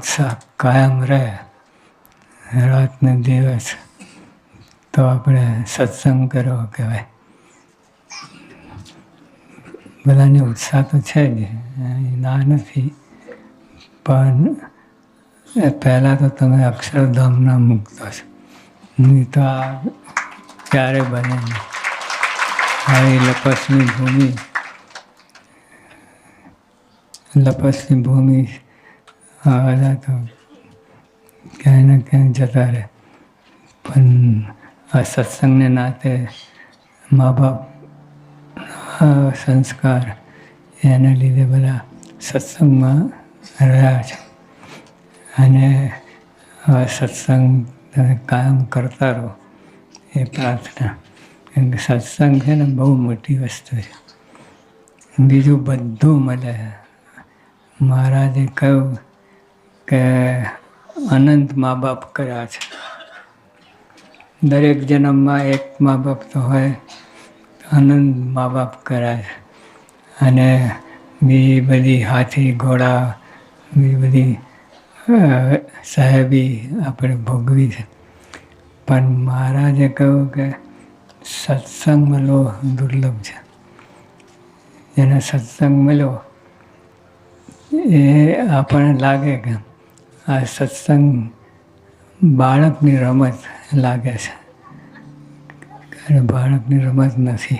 ઉત્સાહ કાયમ રહે. રાતને દિવસ તો આપણે સત્સંગ કરવો કહેવાય. બધાને ઉત્સાહ તો છે જ ના નથી. પણ એ પહેલાં તો તમે અક્ષરધામના મૂકતો છો નહીં તો આ ક્યારે બને? આવી લપસની ભૂમિ. લપસની ભૂમિ આ બધા તો ક્યાંય ને ક્યાંય જતા રહે. પણ આ સત્સંગને નાતે મા બાપ સંસ્કાર એને લીધે બધા સત્સંગમાં રહ્યા છે. અને આ સત્સંગ તમે કાયમ કરતા રહો એ પ્રાર્થના. કેમ કે સત્સંગ છે ને બહુ મોટી વસ્તુ છે. બીજું બધું મળે. મહારાજે કહ્યું કે અનંત મા બાપ કર્યા છે. દરેક જન્મમાં એક મા બાપ તો હોય, અનંત મા બાપ કર્યા છે. અને બીજી બધી હાથી, ઘોડા બીજી બધી સાહેબી આપણે ભોગવી છે. પણ મહારાજે કહ્યું કે સત્સંગ મળવો દુર્લભ છે. જેને સત્સંગ મળ્યો એ આપણને લાગે કે આ સત્સંગ બાળકની રમત લાગે છે. અને બાળકની રમત નથી.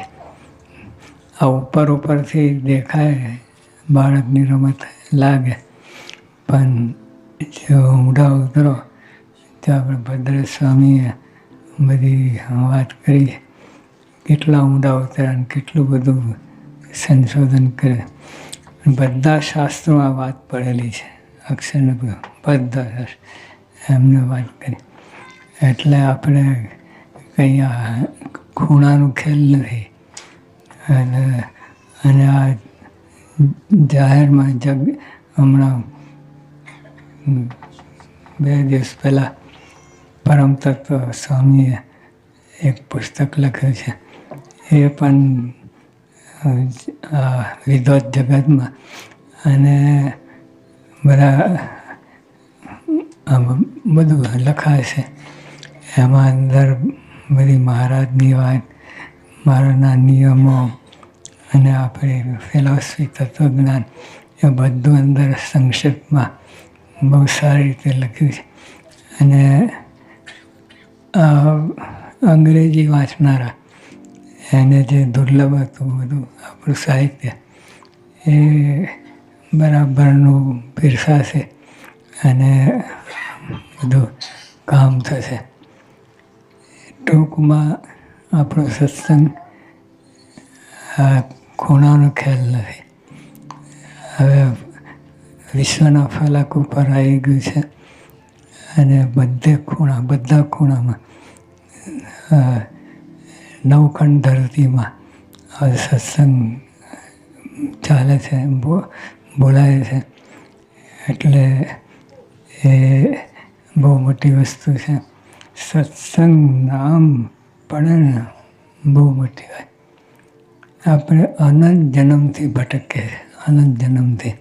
આ ઉપર ઉપરથી દેખાય બાળકની રમત લાગે. પણ જો ઊંડા ઉતરો, તો આપણે ભદ્રેશ સ્વામીએ બધી વાત કરી. કેટલા ઊંડા ઉતર્યા અને કેટલું બધું સંશોધન કરે બધા શાસ્ત્રોમાં વાત પડેલી છે. અક્ષરને શાસ્ત્ર એમને વાત કરી. એટલે આપણે કંઈ આ ખૂણાનું ખેલ નથી. અને અને આ જાહેરમાં જગ, હમણાં બે દિવસ પહેલાં પરમ તત્વ સ્વામીએ એક પુસ્તક લખ્યું છે. એ પણ આ વિદ્વત જગતમાં. અને બધા આમ બધું લખાય છે. એમાં અંદર બધી મહારાજની વાત મારાના નિયમો અને આપણે ફિલોસફી તત્વજ્ઞાન એ બધું અંદર સંક્ષિપ્તમાં બહુ સારી રીતે લખ્યું છે. અને અંગ્રેજી વાંચનારા, એને જે દુર્લભ હતું બધું આપણું સાહિત્ય, એ બરાબરનું પીરસાશે અને બધું કામ થશે. ટૂંકમાં આપણો સત્સંગ આ ખૂણાનો ખ્યાલ નથી. હવે વિશ્વના ફલક ઉપર આવી ગયું છે અને બધે ખૂણા, બધા ખૂણામાં નવખંડ ધરતીમાં સત્સંગ ચાલે છે. બો- બોલાય છે. એટલે એ બહુ મોટી વસ્તુ છે. સત્સંગ નામ પણ બહુ મોટી હોય. આપણે અનંત જન્મથી ભટકે અનંત જન્મથી.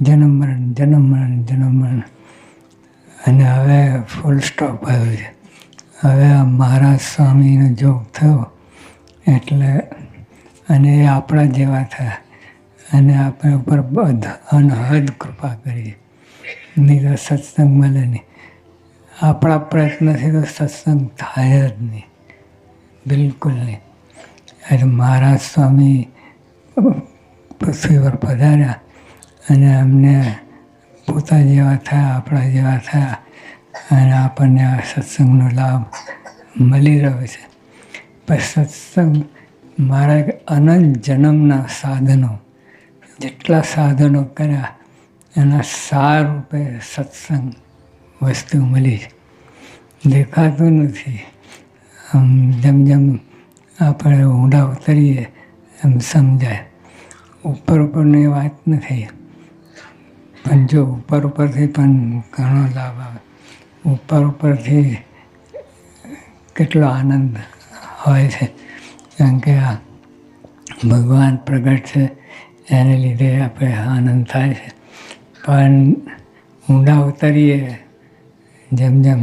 જન્મ મરણ જન્મ મરણ જન્મ મરણ. અને હવે ફૂલ સ્ટોપ આવ્યો છે. હવે આ મહારાજ સ્વામીનો જોગ થયો. એટલે અને એ આપણા જેવા થયા. અને આપણે ઉપર બધ અનહદ કૃપા કરીએ નહીં તો સત્સંગ મળે નહીં. આપણા પ્રયત્નથી તો સત્સંગ થાય જ નહીં. બિલકુલ નહીં. એટલે મહારાજ સ્વામી પૃથ્વી પર પધાર્યા અને અમને પોતા જેવા થયા, આપણા જેવા થયા અને આપણને આ સત્સંગનો લાભ મળી રહ્યો છે. પણ સત્સંગ મારા અનંત જન્મના સાધનો જેટલા સાધનો કર્યા, એના સાર રૂપે સત્સંગ વસ્તુ મળી છે. દેખાતું નથી. આમ જેમ જેમ આપણે ઊંડા ઉતરીએ, એમ સમજાય. ઉપર ઉપરની વાત નથી. પણ જો ઉપર ઉપરથી પણ ઘણો લાભ આવે. ઉપર ઉપરથી કેટલો આનંદ હોય છે. કારણ કે આ ભગવાન પ્રગટ છે. એને લીધે આપણે આનંદ થાય છે. પણ ઊંડા ઉતરીએ જેમ જેમ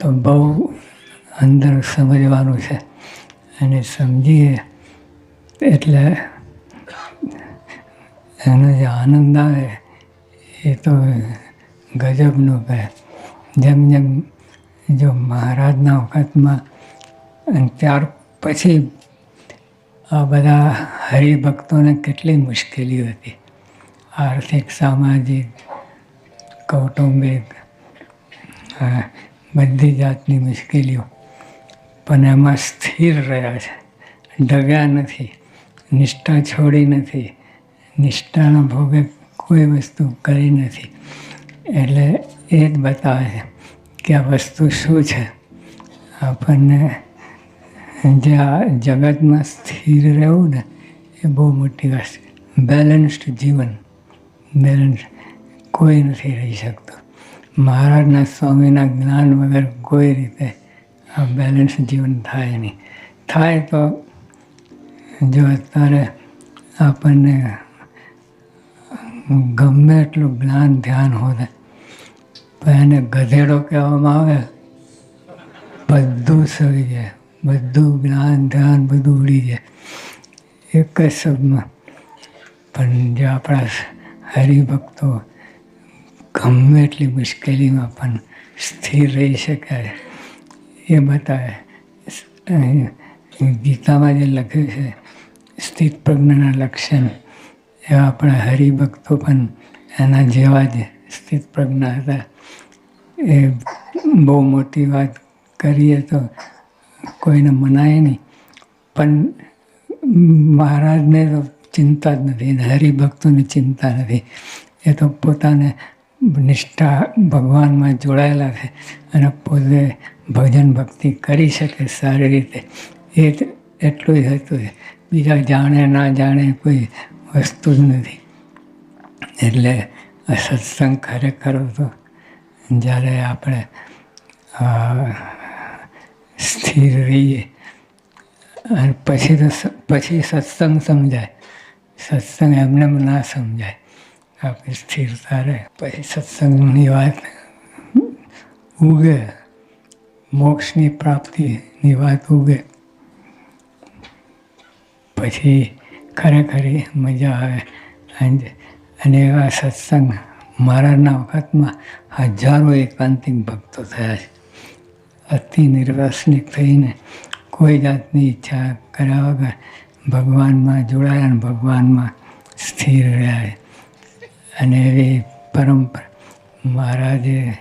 તો બહુ અંદર સમજવાનું છે. અને સમજીએ એટલે એનો જે આનંદ આવે એ તો ગજબનો કહે જેમ જેમ જો મહારાજના વખતમાં ત્યાર પછી આ બધા હરિભક્તોને કેટલી મુશ્કેલીઓ હતી. આર્થિક, સામાજિક, કૌટુંબિક બધી જાતની મુશ્કેલીઓ. પણ એમાં સ્થિર રહ્યા છે. ડગ્યા નથી. નિષ્ઠા છોડી નથી. નિષ્ઠાના ભોગે કોઈ વસ્તુ કરી નથી. એટલે એ જ બતાવે છે કે આ વસ્તુ શું છે? આપણને જે આ જગતમાં સ્થિર રહેવું ને, એ બહુ મોટી વાત છે. બેલેન્સ્ડ જીવન. બેલેન્સ કોઈ નથી રહી શકતું. મહારાજના સ્વામીના જ્ઞાન વગર કોઈ રીતે આ બેલેન્સ જીવન થાય નહીં. થાય તો જો અત્યારે આપણને ગમે એટલું જ્ઞાન, ધ્યાન હોય પણ એને ગધેડો કહેવામાં આવે, બધું સવી જાય. બધું જ્ઞાન, ધ્યાન બધું ઉડી જાય. એક જ શબ્દમાં. પણ જે આપણા હરિભક્તો ગમે એટલી મુશ્કેલીમાં પણ સ્થિર રહી શકાય એ બતાવે. ગીતામાં જે લખ્યું છે, સ્થિત પ્રજ્ઞના લક્ષણ એવા આપણા હરિભક્તો પણ એના જેવા જ સ્થિત પ્રજ્ઞા હતા. એ બહુ મોટી વાત કરીએ તો કોઈને મનાય નહીં. પણ મહારાજને તો ચિંતા જ નથી હરિભક્તોની ચિંતા નથી. એ તો પોતાને નિષ્ઠા ભગવાનમાં જોડાયેલા છે અને પોતે ભજન ભક્તિ કરી શકે સારી રીતે. એ એટલું જ હતું. બીજા જાણે ના જાણે કોઈ વસ્તુ જ નથી. એટલે સત્સંગ ખરેખર તો જ્યારે આપણે સ્થિર રહીએ. અને પછી તો પછી સત્સંગ સમજાય. સત્સંગ એમને એમ ના સમજાય. આપણે સ્થિરતા રહે. પછી સત્સંગની વાત ઉગે. મોક્ષની પ્રાપ્તિની વાત ઉગે. પછી ખરેખર મજા આવે. અને એવા સત્સંગ મારાના વખતમાં હજારો એકાંતિક ભક્તો થયા છે. અતિ નિર્વાસનિક થઈને કોઈ જાતની ઈચ્છા કર્યા વગર ભગવાનમાં જોડાયા અને ભગવાનમાં સ્થિર રહ્યા અને એવી પરંપરા મહારાજે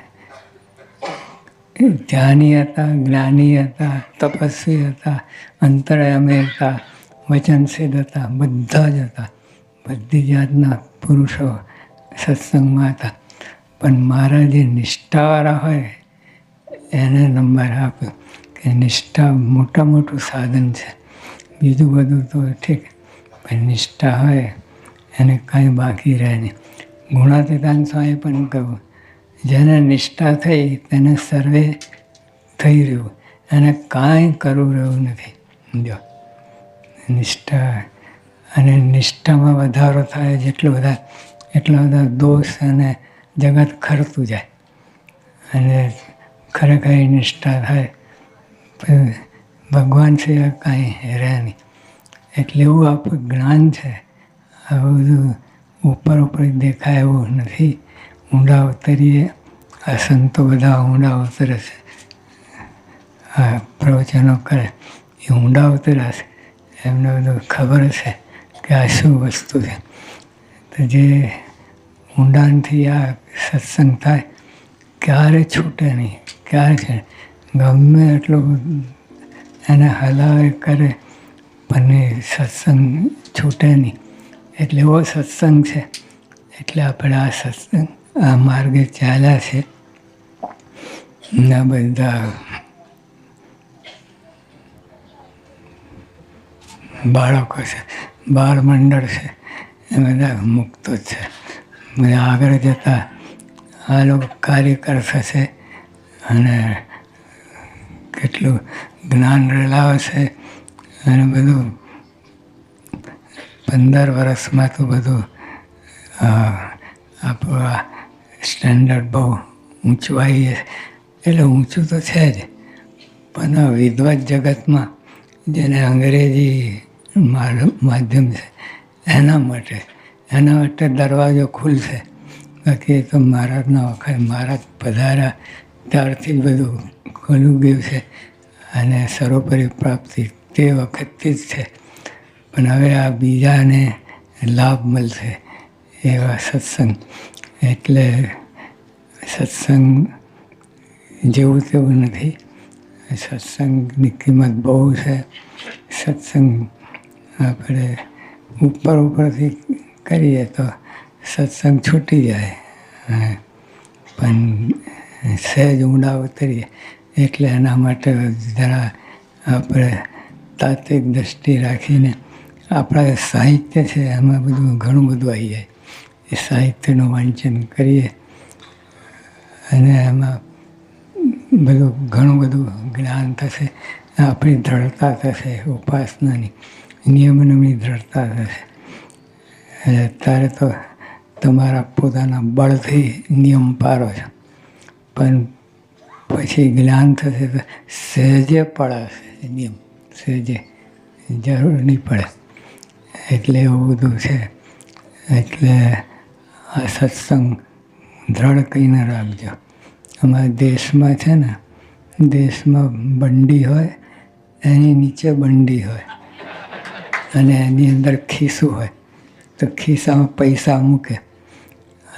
ધ્યાની હતા, જ્ઞાની હતા, તપસ્વી હતા, અંતરાયમી હતા વચનસિદ્ધ હતા, બધા જ હતા. બધી જાતના પુરુષો સત્સંગમાં હતા. પણ મહારાજે નિષ્ઠાવાળા હોય એને નંબર આપ્યો કે નિષ્ઠા મોટા મોટું સાધન છે. બીજું બધું તો ઠીક, પણ નિષ્ઠા હોય એને કાંઈ બાકી રહે નહીં. ગુણાતીતાન સ્વામી પણ કહ્યું, જેને નિષ્ઠા થઈ તેને સર્વે થઈ રહ્યું, એને કાંઈ કરવું રહ્યું નથી. જો, નિષ્ઠા અને નિષ્ઠામાં વધારો થાય જેટલો બધા એટલા બધા દોષ અને જગત ખરતું જાય. અને ખરેખર એ નિષ્ઠા થાય. ભગવાન સિવાય કાંઈ રહે નહીં. એટલે એવું આપણું જ્ઞાન છે. આ બધું ઉપર ઉપર દેખાય એવું નથી. ઊંડા ઉતરીએ. આ સંતો બધા ઊંડા ઉતરે છે. આ પ્રવચનો કરે. એ ઊંડા ઉતર્યા છે. એમને બધું ખબર છે કે આ શું વસ્તુ છે. તો જે ઊંડાણથી આ સત્સંગ થાય, ક્યારે છૂટે નહીં. ક્યારે છે? ગમે એટલું એને હલાવે કરે, પણ સત્સંગ છૂટે નહીં. એટલે એવો સત્સંગ છે. એટલે આપણે આ સત્સંગ, આ માર્ગે ચાલ્યા છે. ના બધા બાળકો છે. બાળ મંડળ છે. એ બધા મુક્ત છે. આગળ જતા આ લોકો કાર્યકર થશે અને કેટલું જ્ઞાન રેલાવશે અને બધું પંદર વર્ષમાં તો બધું આ સ્ટેન્ડર્ડ બહુ ઊંચું આવીએ એટલે ઊંચું તો છે જ. પણ વિદ્વત જગતમાં જેને અંગ્રેજી માધ્યમ છે, એના માટે એના માટે દરવાજો ખુલશે. બાકી એ તો મહારાજના વખત મહારાજ પધાર્યા. ત્યારથી જ બધું ખોલું ગયું છે અને સર્વોપરી પ્રાપ્તિ તે વખતથી જ છે. પણ હવે આ બીજાને લાભ મળશે એવા સત્સંગ. એટલે સત્સંગ જેવું તેવું નથી. સત્સંગની કિંમત બહુ છે. સત્સંગ આપણે ઉપર ઉપરથી કરીએ તો સત્સંગ છૂટી જાય. પણ સહેજ ઊંડા ઉતરીએ. એટલે એના માટે જરા આપણે તાત્વિક દ્રષ્ટિ રાખીને આપણા સાહિત્ય છે એમાં બધું ઘણું બધું આવી જાય. એ સાહિત્યનું વાંચન કરીએ. અને એમાં બધું ઘણું બધું જ્ઞાન થશે. આપણી દ્રઢતા થશે, ઉપાસનાની નિયમનની દ્રઢતા થશે. એટલે અત્યારે તો તમારા પોતાના બળથી નિયમ પારો છો. પણ પછી જ્ઞાન થશે તો સહેજે પડાશે નિયમ. સહેજે જરૂર નહીં પડે. એટલે એવું બધું છે. એટલે આ સત્સંગ દ્રઢ કહીને રાખજો. અમારા દેશમાં છે ને, દેશમાં બંડી હોય, એની નીચે બંડી હોય. અને એની અંદર ખીસું હોય. તો ખિસ્સામાં પૈસા મૂકે.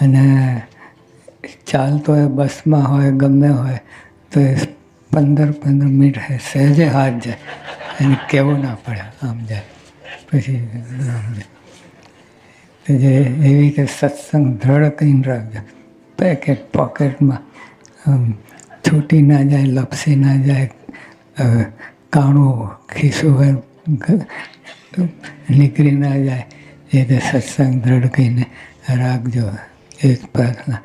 અને ચાલતો હોય, બસમાં હોય, ગમે હોય, તો એ પંદર પંદર મિનિટ સહેજે હાથ જાય. એને કહેવું ના પડે, આમ જાય. પછી જે એવી રીતે સત્સંગ દ્રઢ કરીને રાખજો. પેકેટ પોકેટમાં, આમ, છૂટી ના જાય, લપસી ના જાય કાણું ખીસું નીકળી ના જાય. એ રીતે સત્સંગ કરીને રાખજો. એ પ્રાર્થના.